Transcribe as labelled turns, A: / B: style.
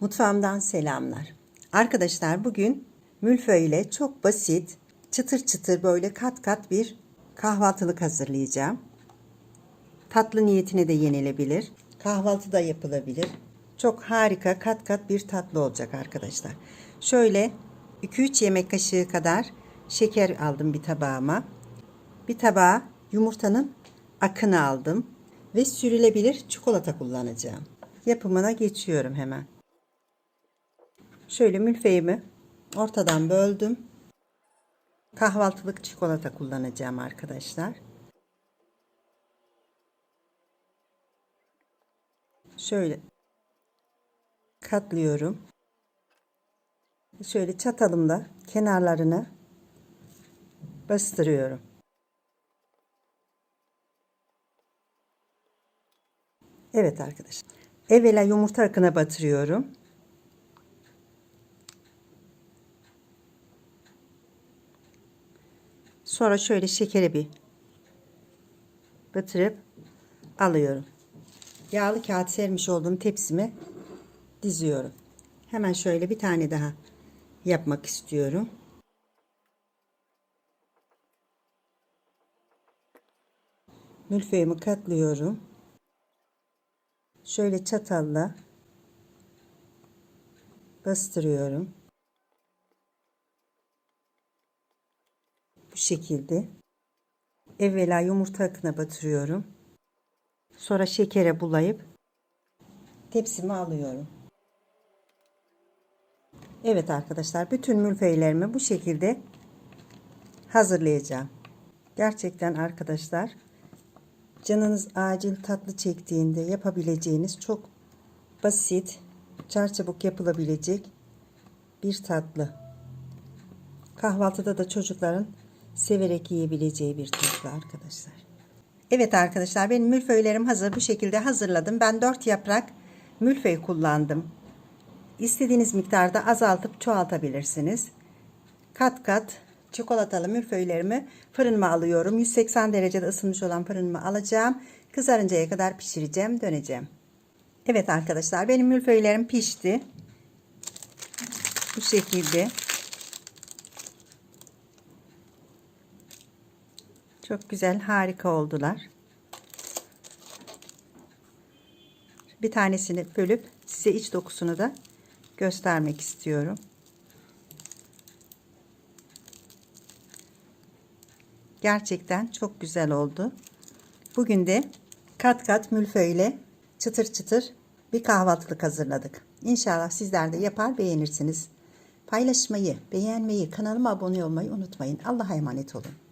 A: Mutfağımdan selamlar. Arkadaşlar bugün mülföy ile çok basit, çıtır çıtır böyle kat kat bir kahvaltılık hazırlayacağım. Tatlı niyetine de yenilebilir. Kahvaltı da yapılabilir. Çok harika kat kat bir tatlı olacak arkadaşlar. Şöyle 2-3 yemek kaşığı kadar şeker aldım bir tabağıma. Bir tabağa yumurtanın akını aldım ve sürülebilir çikolata kullanacağım. Yapımına geçiyorum hemen. Şöyle mülfeyimi ortadan böldüm. Kahvaltılık çikolata kullanacağım arkadaşlar. Şöyle katlıyorum. Şöyle çatalımla kenarlarını bastırıyorum. Evet arkadaşlar. Evvela yumurta akına batırıyorum. Sonra şöyle şekeri bir batırıp alıyorum. Yağlı kağıt sermiş olduğum tepsime diziyorum. Hemen şöyle bir tane daha yapmak istiyorum. Mülföyümü katlıyorum. Şöyle çatalla bastırıyorum. Bu şekilde. Evvela yumurta akına batırıyorum. Sonra şekere bulayıp tepsime alıyorum. Evet arkadaşlar bütün mülfeylerimi bu şekilde hazırlayacağım. Gerçekten arkadaşlar canınız acil tatlı çektiğinde yapabileceğiniz çok basit, çarçabuk yapılabilecek bir tatlı. Kahvaltıda da çocukların severek yiyebileceği bir tatlı arkadaşlar. Evet arkadaşlar benim mülföylerim hazır. Bu şekilde hazırladım. Ben 4 yaprak mülföy kullandım. İstediğiniz miktarda azaltıp çoğaltabilirsiniz. Kat kat çikolatalı mülföylerimi fırınıma alıyorum. 180 derecede ısınmış olan fırınıma alacağım. Kızarıncaya kadar pişireceğim, döneceğim. Evet arkadaşlar benim mülföylerim pişti. Bu şekilde. Çok güzel, harika oldular. Bir tanesini bölüp size iç dokusunu da göstermek istiyorum. Gerçekten çok güzel oldu. Bugün de kat kat mülföyle çıtır çıtır bir kahvaltılık hazırladık. İnşallah sizler de yapar beğenirsiniz. Paylaşmayı, beğenmeyi, kanalıma abone olmayı unutmayın. Allah'a emanet olun.